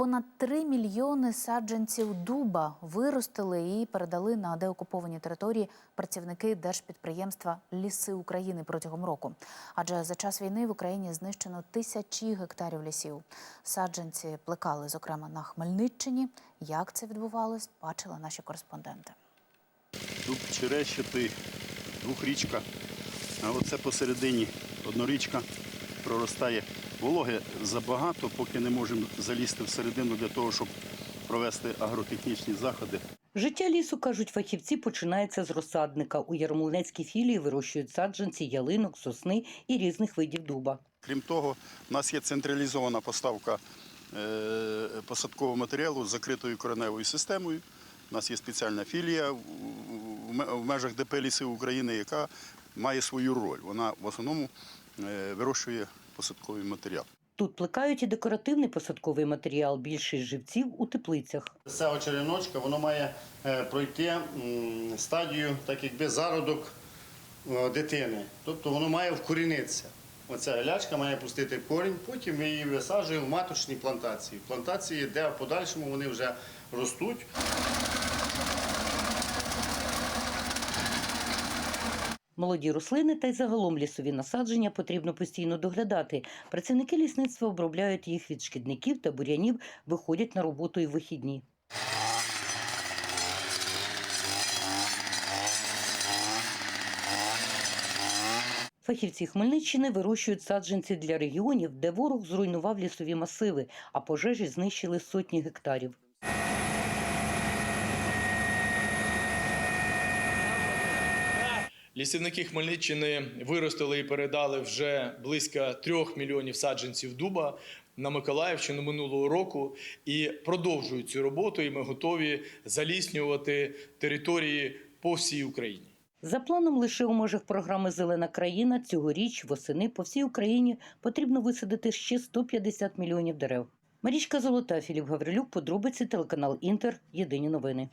Понад 3 мільйони саджанців дуба виростили і передали на деокуповані території працівники держпідприємства Ліси України протягом року. Адже за час війни в Україні знищено тисячі гектарів лісів. Саджанці плекали, зокрема на Хмельниччині. Як це відбувалось, бачили наші кореспонденти. Дуб черещатий, двохрічка, а оце посередині однорічка проростає. Вологи забагато, поки не можемо залізти всередину для того, щоб провести агротехнічні заходи. Життя лісу, кажуть фахівці, починається з розсадника. У Ярмолинецькій філії вирощують саджанці, ялинок, сосни і різних видів дуба. Крім того, в нас є централізована поставка е, посадкового матеріалу з закритою кореневою системою. У нас є спеціальна філія в- в ме- в межах ДП «Ліси України, яка має свою роль. Вона в основному вирощує посадковий матеріал. Тут плекають і декоративний посадковий матеріал. Більшість живців у теплицях. З цього череночка воно має е, пройти стадію, так якби зародок е, дитини. Тобто воно має вкорінитися. Оця гелячка має пустити корінь, потім ми її висаджуємо в маточній плантації. Плантації, де в подальшому вони вже ростуть. Молоді рослини та й загалом лісові насадження потрібно постійно доглядати. Працівники лісництва обробляють їх від шкідників та бур'янів, виходять на роботу і вихідні. Фахівці Хмельниччини вирощують саджанці для регіонів, де ворог зруйнував лісові масиви, а пожежі знищили сотні гектарів. Лісівники Хмельниччини виростили і передали вже близько трьох мільйонів саджанців дуба на Миколаївщину минулого року і продовжують цю роботу. І ми готові заліснювати території по всій Україні. За планом, лише у межах програми Зелена країна цьогоріч восени по всій Україні потрібно висадити ще 150 мільйонів дерев. Марічка Золота, Філіп Гаврилюк, подробиці телеканал Інтер. Єдині новини.